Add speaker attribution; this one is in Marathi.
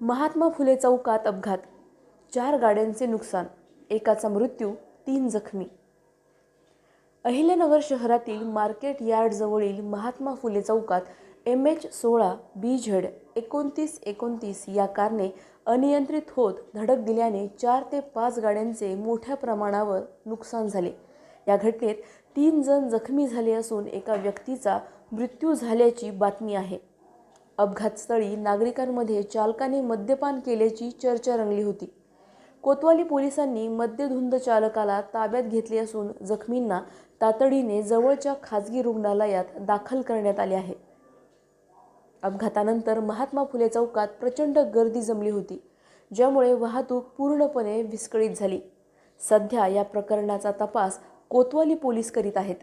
Speaker 1: महात्मा फुले चौकात अपघात. चार गाड्यांचे नुकसान एकाचा मृत्यू तीन जखमी. अहिल्यानगर शहरातील मार्केट यार्डजवळील महात्मा फुले चौकात एम एच सोळा बी झेड एकोणतीस एकोणतीस या कारने अनियंत्रित होत धडक दिल्याने चार ते पाच गाड्यांचे मोठ्या प्रमाणावर नुकसान झाले. या घटनेत तीन जण जखमी झाले असून एका व्यक्तीचा मृत्यू झाल्याची बातमी आहे. अपघातस्थळी नागरिकांमध्ये चालकाने मद्यपान केल्याची चर्चा रंगली होती. कोतवाली पोलिसांनी मद्यधुंद चालकाला ताब्यात घेतले असून जखमींना तातडीने जवळच्या खाजगी रुग्णालयात दाखल करण्यात आले आहे. अपघातानंतर महात्मा फुले चौकात प्रचंड गर्दी जमली होती ज्यामुळे वाहतूक पूर्णपणे विस्कळीत झाली. सध्या या प्रकरणाचा तपास कोतवाली पोलीस करीत आहेत.